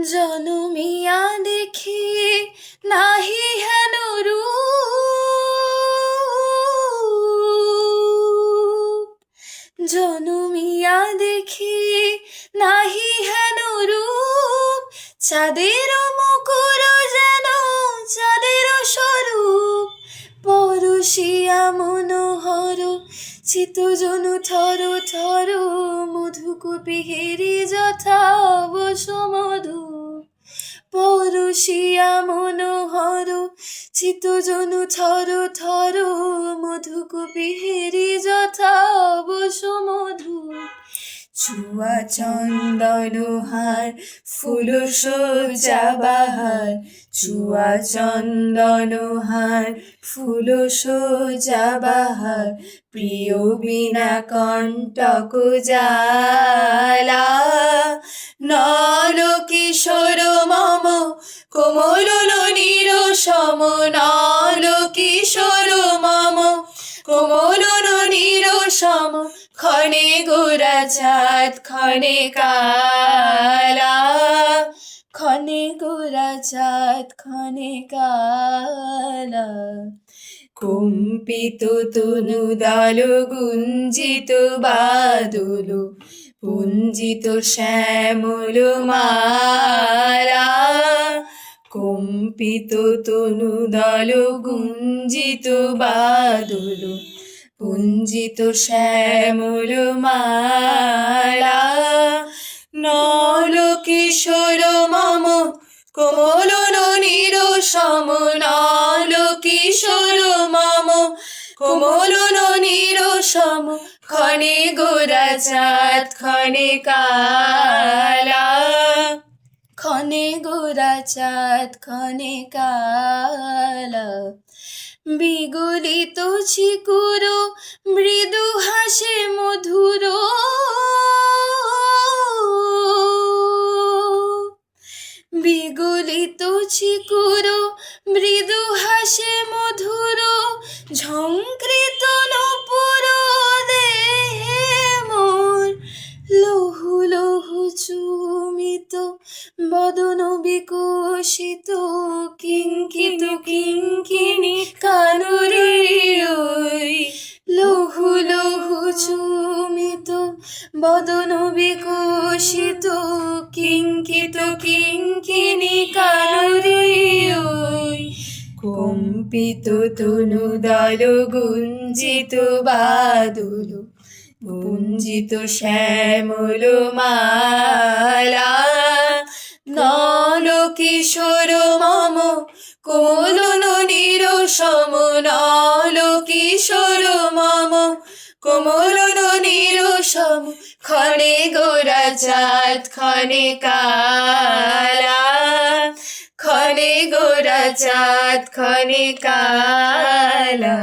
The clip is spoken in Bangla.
জনমিয়া দেখি নাহি হেন রূপ। জনমিয়া দেখি নাহি হেন রূপ। চাঁদের মুকুর যেন, চাঁদের স্বরূপ। পরশিয়া মনোহর চিত জনু থর থর মধুকূপি যথা মধু পরশিয়া মনোহর চিত জনু থর থর মধুকূপি যথা মধু চুয়া চন্দন হার, ফুল সজ্জা বাহার। চুয়া চন্দন হার, ফুল সজ্জা বাহার। প্রিয় বিনা কণ্টক জালা নল কিশোর মম, কোমল নীর সম নল কিশোর মম, কোমল সম ক্ষণে গোরা চাঁদ, ক্ষণে কালা। ক্ষণে গোরা চাঁদ, ক্ষণে কালা। কম্পিত তনু দল গুঞ্জিত বাদল, পুঞ্জিত শ্যামল মালা। কম্পিত তনু দল গুঞ্জিত বাদল পুঞ্জিত শ্যামল মালা নল কিশোর মম, কোমল নীর সম নল কিশোর মম, কোমল নীর সম, ক্ষণে গোরা ক্ষণে কালা। ক্ষণে গোরা ক্ষণে কালা। বিগলিত চিকুর মৃদু হাসে মধুর। বিগলিত চিকুর মৃদু হাসে মধুর ঝঙ্কৃত নপুর দেহে মোর। লহু লহু চুমিত, বদন বিকশিত, কিঙ্কিত কিঙ্কিনি বদন বিকশিত কিঙ্কিত কিঙ্কিনি ওই কম্পিত তনু দল গুঞ্জিত বাদল গুঞ্জিত শ্যামল মালা। নল কিশোর মম কোমল নীর সম নল কিশোর মম কোমল নদীর সম ক্ষণে গোরা চাঁদ ক্ষণে কালা। ক্ষণে গোরা চাঁদ ক্ষণে কালা।